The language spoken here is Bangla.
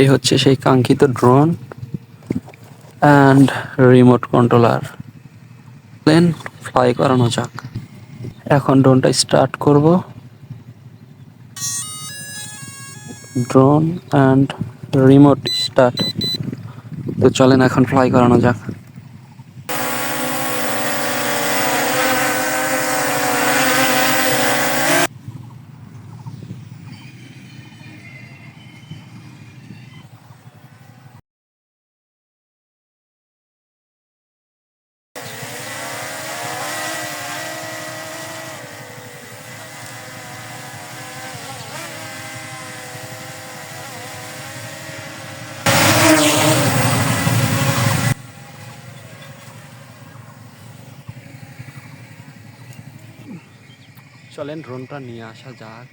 এই হচ্ছে সেই কাঙ্ক্ষিত drone and remote controller plane fly করানো যাক। এখন ড্রোনটা স্টার্ট করব। ড্রোন অ্যান্ড রিমোট স্টার্ট তো চলেন এখন ফ্লাই করানো যাক। চলেন ড্রোনটা নিয়ে আসা যাক।